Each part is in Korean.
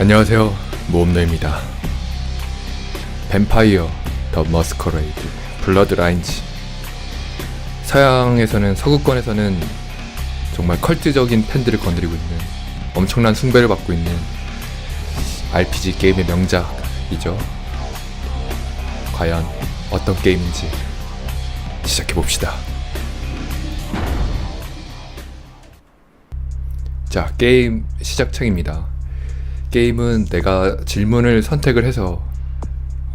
안녕하세요. 모험노입니다. 뱀파이어 더 머스커레이드 블러드 라인즈 서양에서는 서구권에서는 정말 컬트적인 팬들을 건드리고 있는 엄청난 숭배를 받고 있는 RPG 게임의 명작이죠. 과연 어떤 게임인지 시작해 봅시다. 자 게임 시작창입니다 게임은 내가 질문을 선택을 해서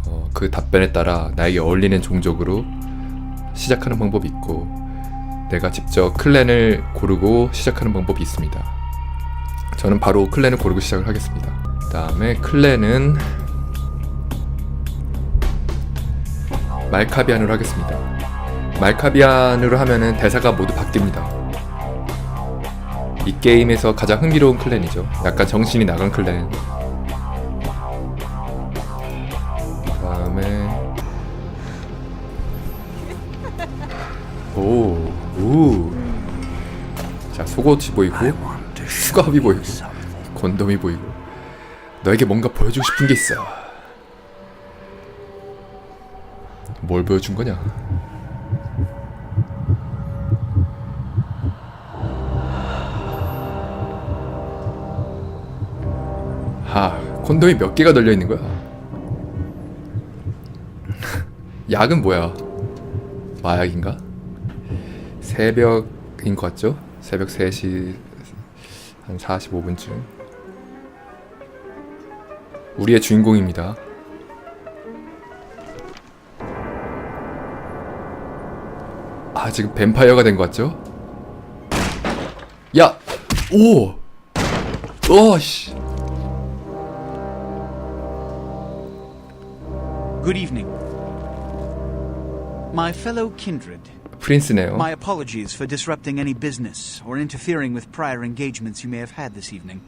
어, 그 답변에 따라 나에게 어울리는 종족으로 시작하는 방법이 있고 내가 직접 클랜을 고르고 시작하는 방법이 있습니다. 저는 바로 클랜을 고르고 시작을 하겠습니다. 그 다음에 클랜은 말카비안으로 하겠습니다. 말카비안으로 하면은 대사가 모두 바뀝니다. 이 게임에서 가장 흥미로운 클랜이죠. 약간 정신이 나간 클랜. 그다음에 오, 우. 자, 속옷이 보이고 수갑이 보이고 곤돔이 보이고 너에게 뭔가 보여주고 싶은 게 있어. 뭘 보여준 거냐? 콘돔이 몇 개가 널려 있는 거야? 약은 뭐야? 마약인가? 새벽인 것 같죠? 새벽 3시 한 45분쯤. 우리의 주인공입니다. 아, 지금 뱀파이어가 된 것 같죠? 야! 오! 어, 씨. Good evening. My fellow kindred, 프린스네요. my apologies for disrupting any business or interfering with prior engagements you may have had this evening.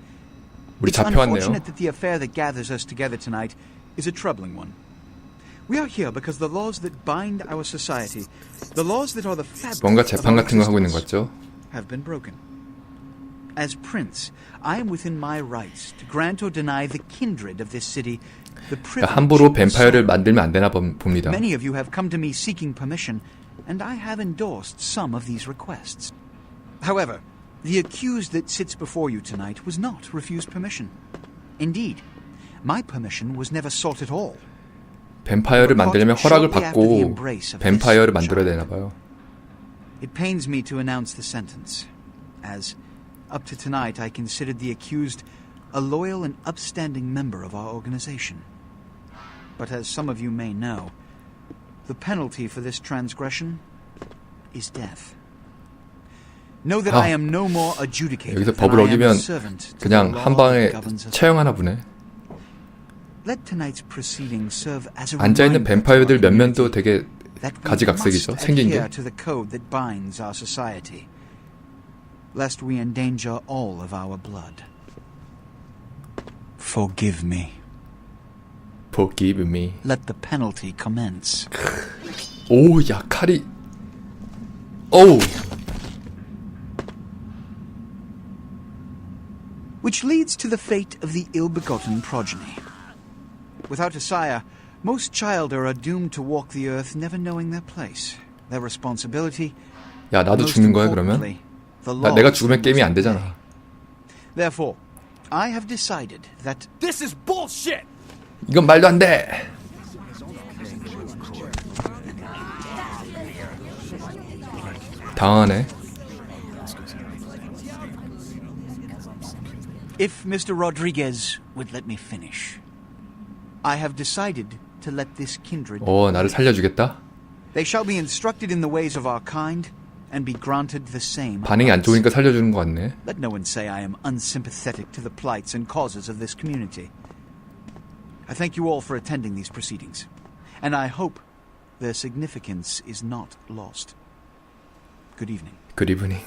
우리 It's 잡혀왔네요. unfortunate that the affair that gathers us together tonight is a troubling one. We are here because the laws that bind our society, the laws that are the fabric 뭔가 of 재판 our 같은 거 하고 있는 것 existence, 같죠? have been broken. As prince, I am within my rights to grant or deny the kindred of this city the 그러니까 privilege 함부로 of 뱀파이어를 sovereign. 만들면 안 되나 봅- 봅니다. Many of you have come to me seeking permission, and I have endorsed some of these requests. However, the accused that sits before you tonight was not refused permission. Indeed, my permission was never sought at all. 뱀파이어를 만들려면 허락을 받고 뱀파이어를 만들어야 되나 봐요. It pains me to announce the sentence, as up to tonight I considered the accused a loyal and upstanding member of our organization. But as some of you may know, the penalty for this transgression is death. Know that 아, I am no more adjudicator 여기서 than 법을 I am a 어기면 servant to the 그냥 law 한 방에 that governs us. 처형하나 보네. Let tonight's proceeding serve as a 앉아 있는 reminder to our 뱀파이어들 몇 community 면도 되게 that we 가지각색이죠. must 생긴 adhere 게. lest we endanger all of our blood. Forgive me. Forgive me. Let the penalty commence. 오, 야 칼이. 오우. Which leads to the fate of the ill-begotten progeny. Without a sire, most childer are doomed to walk the earth never knowing their place, their responsibility. 야 나도 most 죽는 거야 그러면? importantly, the 나, 내가 laws 죽으면 they 게임이 안 must 되잖아. obey. Therefore, I have decided that This is bullshit! 이건 말도 안 돼. 당하네. If Mr. Rodriguez would let me finish, I have decided to let this kindred. 어 나를 살려주겠다. They shall be instructed in the ways of our kind and be granted the same. 반응이 안 rights. 좋으니까 살려주는 것 같네. Let no one say I am unsympathetic to the plights and causes of this community. I thank you all for attending these proceedings, and I hope their significance is not lost. Good evening. 굿 이브닝.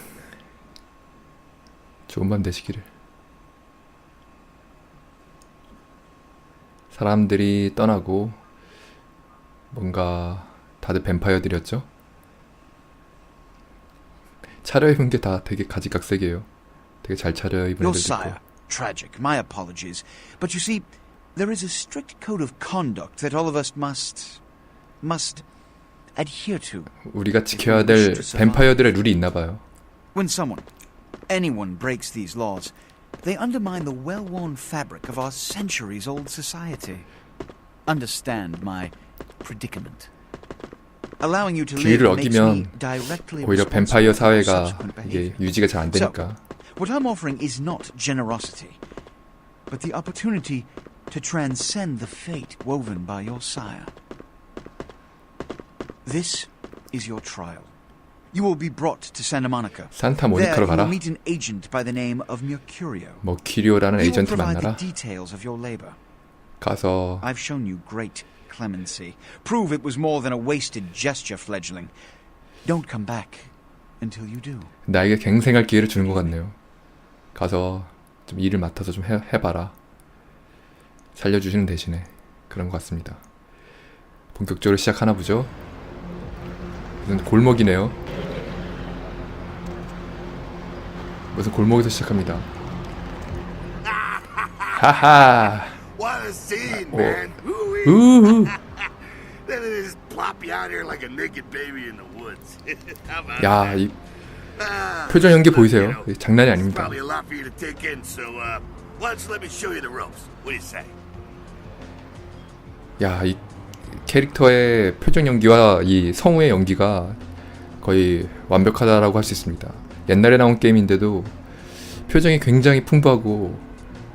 좋은 밤 되시기를. 사람들이 떠나고 뭔가 다들 뱀파이어들이었죠? 차려입은 게 다 되게 가지각색이에요. 되게 잘 차려입은 Your 애들도 있고. sire tragic. My apologies. But you see, there is a strict code of conduct that all of us must. must adhere to. 우리가 지켜야 될 뱀파이어들의 룰이 있나 봐요. When someone, anyone, breaks these laws, they undermine the well worn fabric of our centuries old society. Understand my predicament. Allowing you to live 규율을 makes me 어기면 directly 오히려 responsible 뱀파이어 for your 사회가 subsequent 이게 behavior. 유지가 잘 안 되니까 What I'm offering is not generosity, but the opportunity to transcend the fate woven by your sire. This is your trial. You will be brought to Santa Monica. 산타 There 모니카로 you will 가라. meet an agent by the name of Mercurio. 뭐 키리오라는 He will 에이전트 provide the 만나라. details of your labor. 가서 I've shown you great clemency. Prove it was more than a wasted gesture, fledgling. Don't come back until you do. 나에게 갱생할 기회를 주는 것 같네요. 가서 좀 일을 맡아서 좀 해, 해봐라. 살려주시는 대신에 그런 것 같습니다. 본격적으로 시작하나 보죠. 무슨 골목이네요. 무슨 골목에서 시작합니다. 하하. What Oh. about 야? 이 Ah, 표정 연기 보이세요? 장난이 아닙니다. Uh? 야, 이 캐릭터의 표정 연기와 이 성우의 연기가 거의 완벽하다라고 할 수 있습니다. 옛날에 나온 게임인데도 표정이 굉장히 풍부하고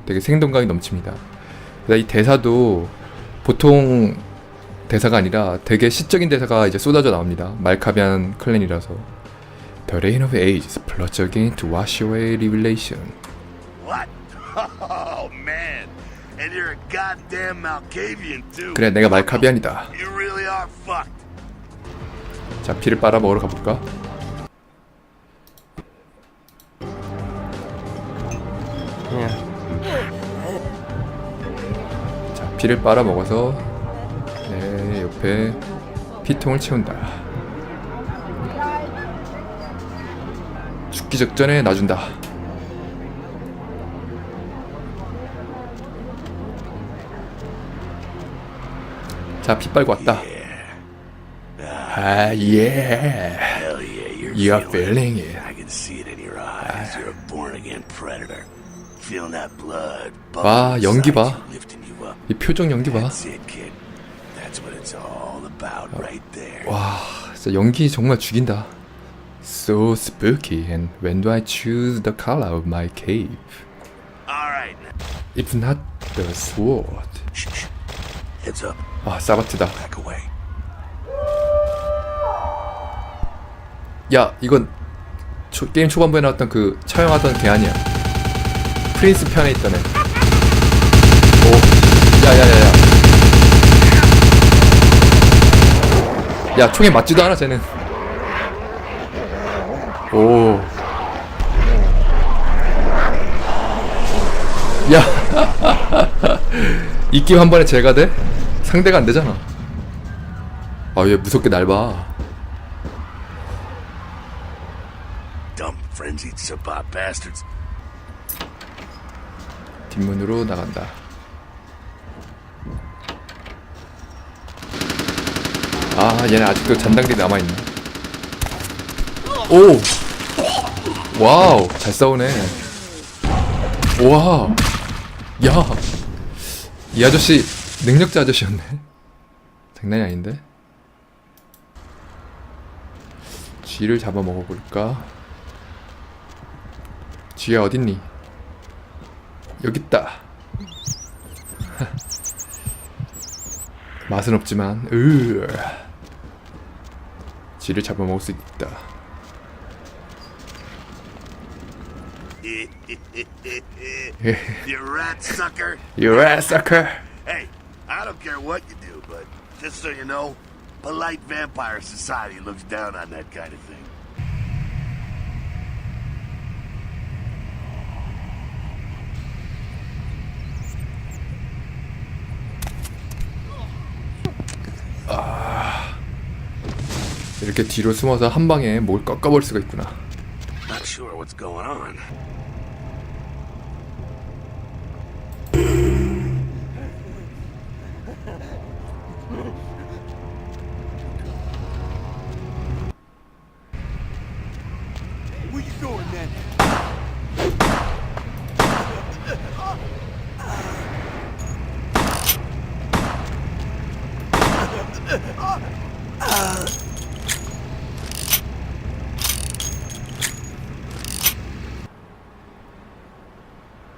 되게 생동감이 넘칩니다. 이 대사도 보통 대사가 아니라 되게 시적인 대사가 이제 쏟아져 나옵니다. 말카비안 클랜이라서 The rain of ages floods again to wash away revelation. What? Oh man! And you're a goddamn Malkavian too. 그래, 내가 말카비안이다. You really are fucked. 자, 피를 빨아 먹으러 가볼까? 피를 빨아 먹어서 내 옆에 피통을 채운다. 죽기 직전에 놔준다. 자, 피 빨고 왔다. 아, 예. You're You're feeling it. I can see it in your eyes. You're a born again predator. Feeling that blood. 와, 연기 봐. 이 표정 연기 봐. 와, 진짜 연기 정말 죽인다. So spooky. And when do I choose the color of my cape? All right. If not the sword. Heads up. 아, 사바트다. Back away. 야, 이건 초- 게임 초반부에 나왔던 그 처형하던 걔 아니야. 프린스 편에 있던 애. 오, 야야야야. 야, 총에 맞지도 않아, 쟤는. 오. 야. 이 게임 한 번에 제가 돼? 상대가 안 되잖아. 아, 얘 무섭게 날 봐. 뒷문으로 나간다. 아, 얘네 아직도 잔당들이 남아있네. 오! 와우, 잘 싸우네. 와! 야! 이 아저씨, 능력자 아저씨였네. 장난이 아닌데? 쥐를 잡아 먹어볼까? 쥐야 어딨니? 여기 있다. 맛은 없지만 으 쥐를 잡아먹을 수 있다. you rat sucker. You rat sucker. Hey, I don't care what you do, but just so you know, polite vampire society looks down on that kind of thing. 이렇게 뒤로 숨어서 한 방에 뭘 꺾어볼 수가 있구나.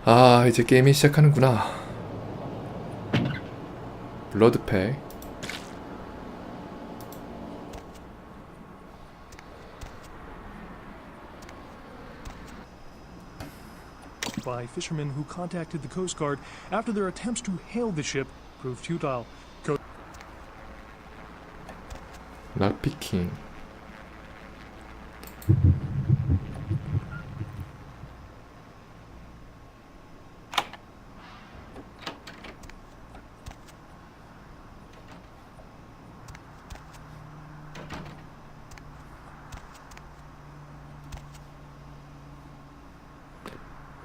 아 이제 게임이 시작하는구나 블러드팩 by fishermen who contacted the Coast Guard after their attempts to hail the ship proved futile. Co- 락피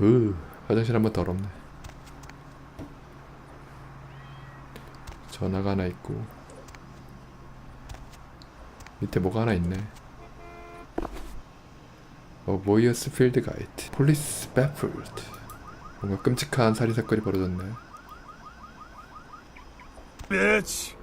으 화장실 한번 더럽네 전화가 하나 있고 밑에 뭐가 하나 있네. 어, 모이어스 필드 가이드. 폴리스 배플드. 뭔가 끔찍한 살인 사건이 벌어졌네. Bitch!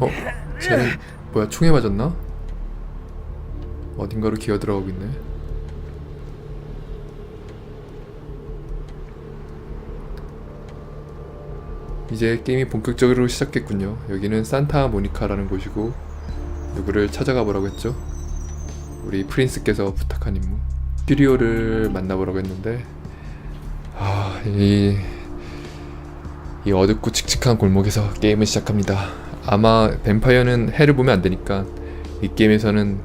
어, 쟤는 뭐야 총에 맞았나? 어딘가로 기어 들어가고 있네. 이제 게임이 본격적으로 시작했군요. 여기는 산타 모니카라는 곳이고 누구를 찾아가 보라고 했죠? 우리 프린스께서 부탁한 임무. 퓨리오를 만나보라고 했는데 아, 이, 이 어둡고 칙칙한 골목에서 게임을 시작합니다. 아마 뱀파이어는 해를 보면 안 되니까 이 게임에서는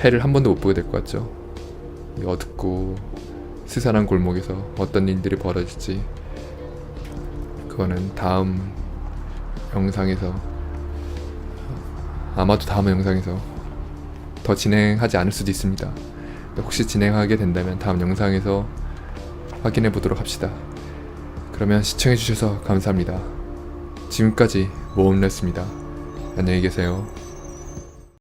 해를 한 번도 못 보게 될 것 같죠. 이 어둡고 스산한 골목에서 어떤 일들이 벌어질지 그거는 다음 영상에서 아마도 다음 영상에서 더 진행하지 않을 수도 있습니다. 혹시 진행하게 된다면 다음 영상에서 확인해 보도록 합시다. 그러면 시청해 주셔서 감사합니다. 지금까지 모험레스입니다. 안녕히 계세요.